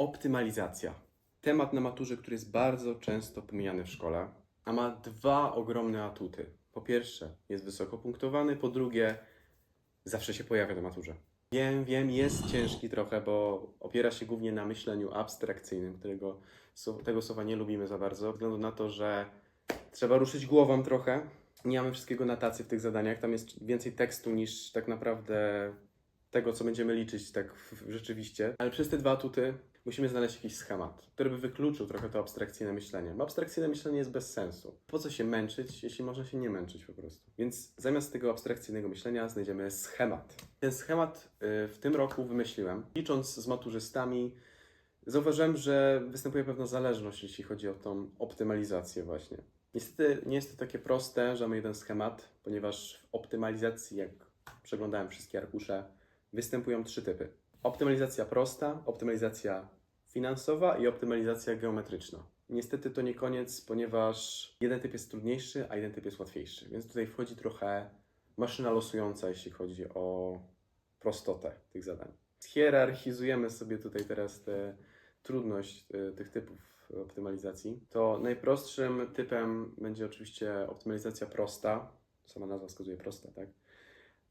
Optymalizacja. Temat na maturze, który jest bardzo często pomijany w szkole, a ma dwa ogromne atuty. Po pierwsze, jest wysoko punktowany, po drugie, zawsze się pojawia na maturze. Wiem, wiem, jest ciężki trochę, bo opiera się głównie na myśleniu abstrakcyjnym, którego tego słowa nie lubimy za bardzo, ze względu na to, że trzeba ruszyć głową trochę. Nie mamy wszystkiego na tacy w tych zadaniach, tam jest więcej tekstu niż tak naprawdę tego, co będziemy liczyć tak rzeczywiście. Ale przez te dwa atuty musimy znaleźć jakiś schemat, który by wykluczył trochę to abstrakcyjne myślenie. Bo abstrakcyjne myślenie jest bez sensu. Po co się męczyć, jeśli można się nie męczyć po prostu? Więc zamiast tego abstrakcyjnego myślenia znajdziemy schemat. Ten schemat y, w tym roku wymyśliłem. Licząc z maturzystami, zauważyłem, że występuje pewna zależność, jeśli chodzi o tą optymalizację właśnie. Niestety nie jest to takie proste, że mamy jeden schemat, ponieważ w optymalizacji, jak przeglądałem wszystkie arkusze, występują trzy typy. Optymalizacja prosta, optymalizacja finansowa i optymalizacja geometryczna. Niestety to nie koniec, ponieważ jeden typ jest trudniejszy, a jeden typ jest łatwiejszy. Więc tutaj wchodzi trochę maszyna losująca, jeśli chodzi o prostotę tych zadań. Hierarchizujemy sobie tutaj teraz tę trudność e, tych typów optymalizacji. To najprostszym typem będzie oczywiście optymalizacja prosta. Sama nazwa wskazuje prosta, tak?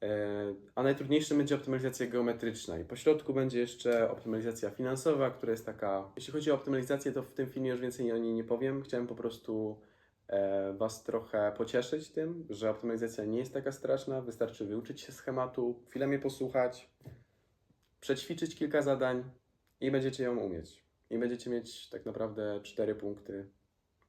E, A najtrudniejszym będzie optymalizacja geometryczna i po środku będzie jeszcze optymalizacja finansowa, która jest taka... Jeśli chodzi o optymalizację, to w tym filmie już więcej o niej nie powiem. Chciałem po prostu e, Was trochę pocieszyć tym, że optymalizacja nie jest taka straszna. Wystarczy wyuczyć się schematu, chwilę mnie posłuchać, przećwiczyć kilka zadań i będziecie ją umieć. I będziecie mieć tak naprawdę cztery punkty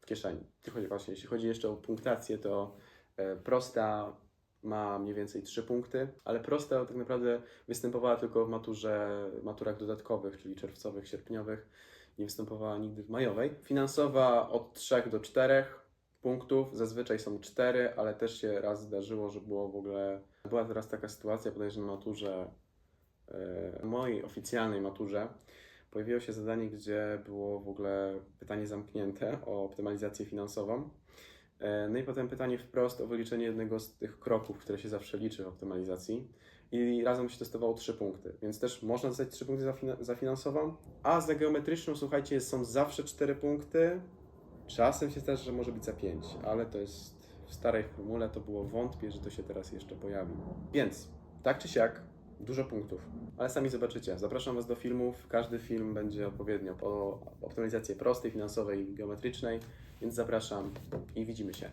w kieszeni. Właśnie, jeśli chodzi jeszcze o punktację, to e, prosta ma mniej więcej 3 punkty, ale prosta tak naprawdę występowała tylko w maturze, maturach dodatkowych, czyli czerwcowych, sierpniowych. Nie występowała nigdy w majowej. Finansowa od 3 do 4 punktów, zazwyczaj są 4, ale też się raz zdarzyło, że było w ogóle... Była teraz taka sytuacja, bodajże na maturze, e, mojej oficjalnej maturze, pojawiło się zadanie, gdzie było w ogóle pytanie zamknięte o optymalizację finansową. E, No i potem pytanie wprost o wyliczenie jednego z tych kroków, które się zawsze liczy w optymalizacji. I razem się testowało 3 punkty, więc też można dostać 3 punkty za, fina- za finansową, a za geometryczną, słuchajcie, są zawsze 4 punkty. Czasem się zdarza, że może być za 5, ale to jest w starej formule, to było wątpię, że to się teraz jeszcze pojawi. Więc, tak czy siak, dużo punktów, ale sami zobaczycie. Zapraszam Was do filmów. Każdy film będzie odpowiednio o optymalizację prostej, finansowej i geometrycznej, więc zapraszam i widzimy się.